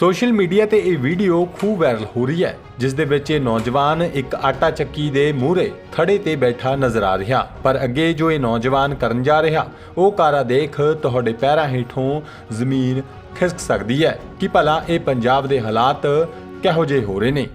Social media ਤੇ ਇਹ video ਖੂਬ ਵਾਇਰਲ ਹੋ ਰਹੀ ਹੈ, ਜਿਸ ਦੇ ਵਿੱਚ ਇਹ ਨੌਜਵਾਨ ਇੱਕ ਆਟਾ ਚੱਕੀ ਦੇ ਮੂਹਰੇ ਥੜੇ ਤੇ ਬੈਠਾ ਨਜ਼ਰ ਆ ਰਿਹਾ। ਪਰ ਅੱਗੇ ਜੋ ਇਹ ਨੌਜਵਾਨ ਕਰਨ ਜਾ ਰਿਹਾ, ਉਹ ਕਾਰਾ ਦੇਖ ਤੁਹਾਡੇ ਪੈਰਾਂ ਹੇਠੋਂ ਜ਼ਮੀਨ ਖਿਸਕ ਸਕਦੀ ਹੈ। ਕਿ ਭਲਾ ਇਹ ਪੰਜਾਬ ਦੇ ਹਾਲਾਤ ਕਿਹੋ ਜਿਹੇ ਹੋ ਰਹੇ ਨੇ?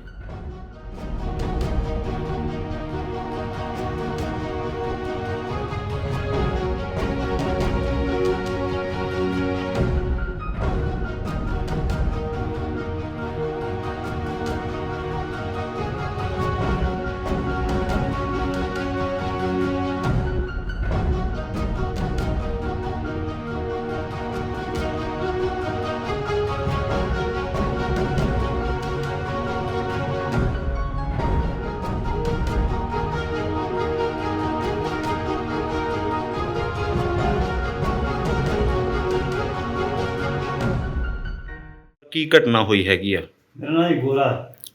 ਕੀ ਘਟਨਾ ਹੋਈ ਹੈਗੀ ਆ? ਮੇਰਾ ਨਾਮ ਜੀ ਗੋਰਾ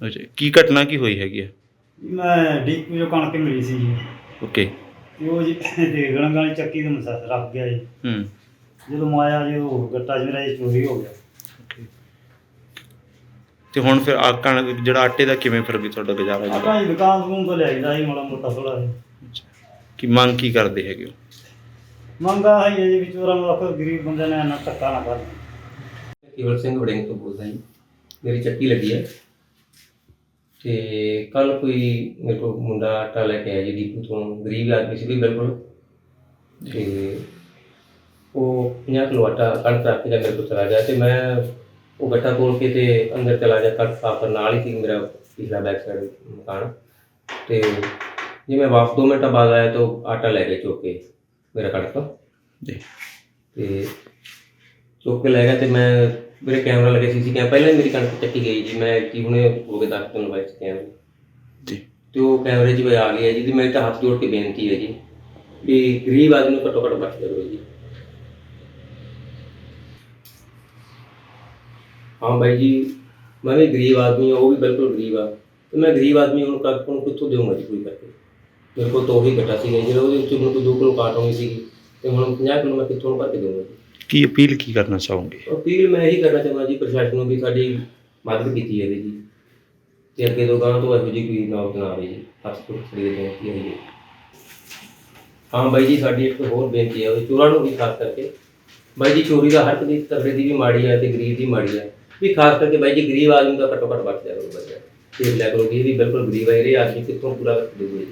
ਅੱਛਾ ਕੀ ਘਟਨਾ ਕੀ ਹੋਈ ਹੈਗੀ ਆ? ਮੈਂ ਡੀਪੂ ਜੋ ਕਣਕ ਮਿਲੀ ਸੀ ਜੀ। ਓਕੇ। ਤੇ ਉਹ ਜੀ ਤੇ ਵਾਲੀ ਚੱਕੀ ਦੇ ਮਸਾ ਰੱਖ ਗਿਆ ਜੀ। ਹੂੰ। ਜਦੋਂ ਮਾਇਆ ਜੀ ਉਹ ਗੱਟਾ ਚ ਮੇਰਾ ਜੀ ਚੋਰੀ ਹੋ ਗਿਆ. ਤੇ ਹੁਣ ਫਿਰ ਆ ਕਣ ਜਿਹੜਾ ਆਟੇ ਦਾ ਕਿਵੇਂ ਫਿਰ ਵੀ ਤੁਹਾਡਾ ਗੁਜ਼ਾਰਾ ਜਿਹੜਾ? ਆਪਾਂ ਜੀ ਦੁਕਾਨ ਦੂਨ ਤੋਂ ਲੈ ਜਾਂਦਾ ਜੀ ਮਾੜਾ ਮੋਟਾ ਥੋੜਾ ਕੀ ਮੰਗ ਕੀ ਕਰਦੇ ਹੈਗੇ ਹੋ? ਮੰਗਾ ਹੈ ਜੀ ਵੀ ਚੋਰਾਂ ਨੂੰ ਆਖੋ ਗਰੀਬ ਬੰਦੇ ਨੇ ਨਾ ਧੱਕਾ ਨਾ ਕਰਨ ਕੇਵਲ ਸਿੰਘ ਵੜਿੰਗ ਤੋਂ ਬੋਲਦਾ ਜੀ। ਮੇਰੀ ਚੱਕੀ ਲੱਗੀ ਹੈ। ਤੇ ਕੱਲ ਕੋਈ ਮੇਰੇ ਕੋਲ ਮੁੰਡਾ ਆਟਾ ਲੈ ਕੇ ਆਇਆ ਜੀ ਡੀਪੂ ਤੋਂ। ਗਰੀਬ ਆਦਮੀ ਸੀ ਵੀ ਬਿਲਕੁਲ। ਤੇ ਉਹ 50 ਕਿਲੋ ਆਟਾ ਕਣਕ ਰੱਖ ਕੇ ਮੇਰੇ ਕੋਲ ਚਲਾ ਗਿਆ ਤੇ ਮੈਂ ਉਹ ਗੱਟਾ ਤੋੜ ਕੇ ਤੇ ਅੰਦਰ ਚਲਾ ਗਿਆ। ਕਣਕ ਸਾਫ਼ ਕਰਨ ਨਾਲ ਹੀ ਸੀ ਮੇਰਾ ਪਿਛਲਾ ਬੈਕ ਸਾਈਡ ਮਕਾਨ। ਤੇ ਜੇ ਮੈਂ ਵਾਪਸ 2 ਮਿੰਟਾਂ ਬਾਅਦ ਆਇਆ ਤਾਂ ਆਟਾ ਲੈ ਗਏ ਚੁੱਕ ਕੇ ਮੇਰਾ ਕਣਕ ਤੋਂ। ਜੀ। ਤੇ ਚੁੱਕ ਕੇ ਲੈ ਗਿਆ ਤੇ ਮੈਂ ਮੇਰੇ ਕੈਮਰਾ ਲੱਗੇ ਸੀ ਸੀ ਕੈਮ ਪਹਿਲਾਂ ਹੀ ਮੇਰੀ ਕਣਕ ਚੱਕੀ ਗਈ ਜੀ ਮੈਂ ਕੀ ਹੁਣੇ ਹੋ ਗਏ 10 ਦਿਨ ਬਾਅਦ ਕੈਮਰੇ ਜੀ। ਤੇ ਉਹ ਕੈਮਰੇ 'ਚ ਵੀ ਆ ਗਈ ਹੈ ਜੀ ਤੇ ਮੇਰੇ ਤਾਂ ਹੱਥ ਜੋੜ ਕੇ ਬੇਨਤੀ ਹੈ ਜੀ ਵੀ ਗਰੀਬ ਆਦਮੀ ਨੂੰ ਘੱਟੋ ਘੱਟ ਬਚ ਕਰੋ ਜੀ। ਹਾਂ ਬਾਈ ਜੀ ਮੈਂ ਵੀ ਗਰੀਬ ਆਦਮੀ ਹਾਂ ਉਹ ਵੀ ਬਿਲਕੁਲ ਗਰੀਬ ਆ। ਤੇ ਮੈਂ ਗਰੀਬ ਆਦਮੀ ਹੁਣ ਕੱਟ ਨੂੰ ਕਿੱਥੋਂ ਦੇਵਾਂਗਾ ਜੀ ਕੋਈ ਕਰਕੇ? ਮੇਰੇ ਕੋਲ ਤਾਂ ਉਹੀ ਘਟਾ ਸੀਗਾ ਜਿਹੜਾ ਉਹਦੇ ਵਿੱਚ ਮੈਨੂੰ ਕੋਈ 2 ਕਿਲੋ ਕਾਟ ਹੋਣੀ ਸੀਗੀ ਤੇ ਹੁਣ 50 ਕਿਲੋ ਮੈਂ ਕਿੱਥੋਂ ਕਰਕੇ ਦੇਵਾਂਗਾ ਜੀ? ਕੀ ਅਪੀਲ ਕੀ ਕਰਨਾ ਚਾਹੋਗੇ? ਅਪੀਲ ਮੈਂ ਇਹੀ ਕਰਨਾ ਚਾਹੁੰਦਾ ਜੀ ਪ੍ਰਸ਼ਾਸਨ ਨੂੰ ਵੀ ਸਾਡੀ ਮਦਦ ਕੀਤੀ ਜਾਵੇ ਜੀ। ਤੇ ਅੱਗੇ ਤੋਂ ਗਾਂ ਤੋਂ ਇਹੋ ਜਿਹੀ ਕੋਈ ਨੌਬਤ ਨਾ ਆਵੇ ਜੀ। ਹੱਥ ਤੋਂ ਦੇ ਬੇਨਤੀ ਹੈ ਹਾਂ ਬਾਈ ਜੀ, ਸਾਡੀ ਇੱਕ ਹੋਰ ਬੇਨਤੀ ਹੈ ਚੋਰਾਂ ਨੂੰ ਵੀ ਖਾਸ ਕਰਕੇ। ਬਾਈ ਜੀ, ਚੋਰੀ ਦਾ ਹਰ ਇੱਕ ਦੀ ਤਗੜੇ ਦੀ ਵੀ ਮਾੜੀ ਹੈ ਤੇ ਗਰੀਬ ਦੀ ਮਾੜੀ ਹੈ ਵੀ ਖਾਸ ਕਰਕੇ ਬਾਈ ਜੀ, ਗਰੀਬ ਆਦਮੀ ਦਾ ਘੱਟੋ ਘੱਟ ਬਚ ਜਾਵੇ ਬੱਚਾ ਤੇ ਲੈ ਕਰੋ ਇਹ ਵੀ ਬਿਲਕੁਲ ਗਰੀਬ ਹੈ ਇਹ ਆਦਮੀ ਕਿੱਥੋਂ ਪੂਰਾ ਕਰ ਜੀ।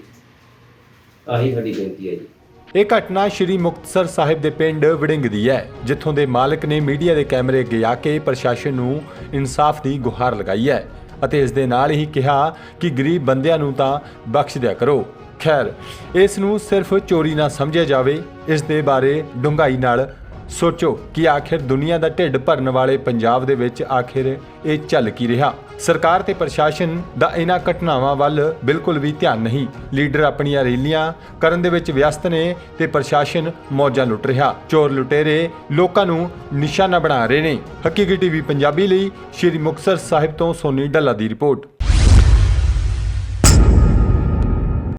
ਆਹੀ ਸਾਡੀ ਬੇਨਤੀ ਹੈ ਜੀ। ਇਹ ਘਟਨਾ ਸ਼੍ਰੀ ਮੁਕਤਸਰ ਸਾਹਿਬ ਦੇ ਪਿੰਡ ਵੜਿੰਗ ਦੀ ਹੈ, ਜਿੱਥੋਂ ਦੇ ਮਾਲਕ ਨੇ ਮੀਡੀਆ ਦੇ ਕੈਮਰੇ ਅੱਗੇ ਆ ਕੇ ਪ੍ਰਸ਼ਾਸਨ ਨੂੰ ਇਨਸਾਫ ਦੀ ਗੁਹਾਰ ਲਗਾਈ ਹੈ ਅਤੇ ਇਸ ਦੇ ਨਾਲ ਹੀ ਕਿਹਾ ਕਿ ਗਰੀਬ ਬੰਦਿਆਂ ਨੂੰ ਤਾਂ ਬਖਸ਼ ਦਿਆ ਕਰੋ। ਖੈਰ, ਇਸ ਨੂੰ ਸਿਰਫ ਚੋਰੀ ਨਾ ਸਮਝਿਆ ਜਾਵੇ, ਇਸ ਦੇ ਬਾਰੇ ਡੂੰਘਾਈ ਨਾਲ ਸੋਚੋ ਕਿ ਆਖਿਰ ਦੁਨੀਆ ਦਾ ਢਿੱਡ ਭਰਨ ਵਾਲੇ ਪੰਜਾਬ ਦੇ ਵਿੱਚ ਆਖਿਰ ਇਹ ਚੱਲ ਕੀ ਰਿਹਾ? ਸਰਕਾਰ ਤੇ ਪ੍ਰਸ਼ਾਸਨ ਦਾ ਇਹਨਾਂ ਘਟਨਾਵਾਂ ਵੱਲ ਬਿਲਕੁਲ ਵੀ ਧਿਆਨ ਨਹੀਂ। ਲੀਡਰ ਆਪਣੀਆਂ ਰੈਲੀਆਂ ਕਰਨ ਦੇ ਵਿੱਚ ਵਿਅਸਤ ਨੇ ਤੇ ਪ੍ਰਸ਼ਾਸਨ ਮੌਜਾਂ ਲੁੱਟ ਰਿਹਾ। ਚੋਰ ਲੁਟੇਰੇ ਲੋਕਾਂ ਨੂੰ ਨਿਸ਼ਾਨਾ ਬਣਾ ਰਹੇ ਨੇ। ਹਕੀਕੀ ਟੀਵੀ ਪੰਜਾਬੀ ਲਈ ਸ਼੍ਰੀ ਮੁਕਤਸਰ ਸਾਹਿਬ ਤੋਂ ਸੋਨੀ ਡੱਲਾ ਦੀ ਰਿਪੋਰਟ।